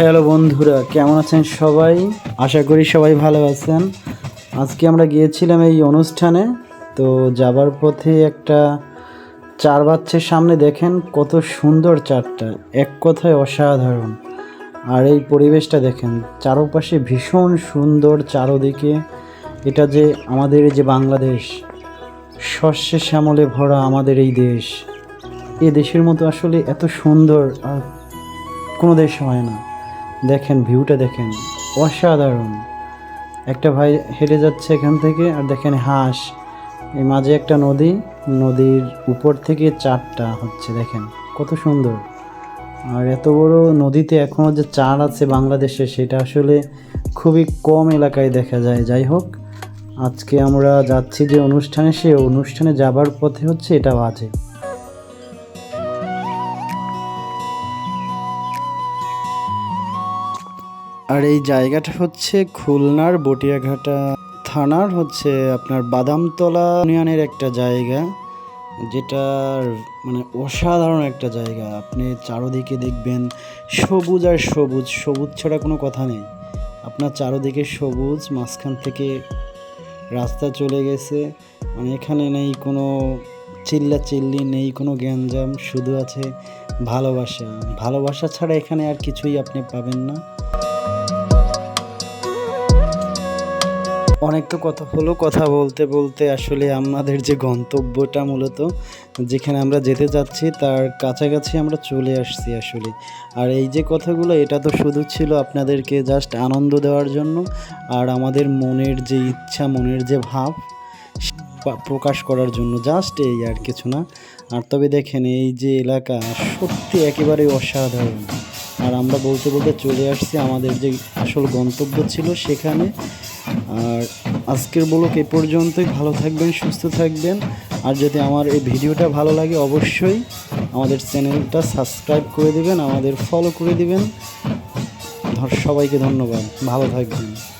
Hello বন্ধুরা, কেমন আছেন সবাই? আশা করি সবাই ভালো আছেন। আজকে আমরা গিয়েছিলাম এই অনুষ্ঠানে, তো যাবার পথে একটা চার বাচ্চার সামনে দেখেন কত সুন্দর চারটা, এক কথায় অসাধারণ। আর এই পরিবেশটা দেখেন, চারপাশে ভীষণ সুন্দর চারোদিকে। এটা যে আমাদের যে বাংলাদেশ, শস্যে শ্যামলে ভরা আমাদের এই দেশ। এ দেশের মতো আসলে এত সুন্দর আর কোনো দেশ হয় না। দেখেন ভিউটা দেখেন। অসাধারণ। একটা ভাই হেঁটে যাচ্ছে এখান থেকে আর দেখেন হাঁস। এই মাঝে একটা নদী, নদীর উপর থেকে চারটা হচ্ছে, দেখেন। কত সুন্দর। আর এত বড় নদীতে এখনও যে চার আছে বাংলাদেশে, সেটা আসলে খুবই কম এলাকায় দেখা যায়। যাই হোক, আজকে আমরা যাচ্ছি যে অনুষ্ঠানে, সে অনুষ্ঠানে যাবার পথে হচ্ছে এটাও বাজে। আর এই জায়গাটা হচ্ছে খুলনার বটিয়াঘাটা থানার হচ্ছে আপনার বাদামতলা ইউনিয়নের একটা জায়গা যেটার মানে অসাধারণ একটা জায়গা। আপনি চারোদিকে দেখবেন সবুজ আর সবুজ সবুজ ছাড়া কোনো কথা নেই। আপনার চারোদিকে সবুজ, মাঝখান থেকে রাস্তা চলে গেছে। মানে এখানে নেই কোনো চিল্লা চিল্লি নেই কোনো গ্যাঞ্জাম, শুধু আছে ভালোবাসা। ভালোবাসা ছাড়া এখানে আর কিছুই আপনি পাবেন না। অনেক তো কথা হলো, কথা বলতে বলতে আসলে আমাদের যে গন্তব্যটা মূলত, যেখানে আমরা যেতে যাচ্ছি তার কাছাকাছি আমরা চলে আসছি আসলে। আর এই যে কথাগুলো, এটা তো শুধু ছিল আপনাদেরকে জাস্ট আনন্দ দেওয়ার জন্য, আর আমাদের মনের যে ইচ্ছা, মনের যে ভাব প্রকাশ করার জন্য জাস্ট এই আর কিছু না। আর তবে দেখেন, এই যে এলাকা সত্যি একেবারে অসাধারণ। আর আমরা বলতে বলতে চলে আসছি, আমাদের যে আসল গন্তব্য ছিল সেখানে। আর আজকের ব্লগ এ পর্যন্তই। ভালো থাকবেন, সুস্থ থাকবেন। আর যদি আমার এই ভিডিওটা ভালো লাগে, অবশ্যই আমাদের চ্যানেলটা সাবস্ক্রাইব করে দিবেন, আমাদের ফলো করে দিবেন। সবাইকে ধন্যবাদ। ভালো থাকবেন।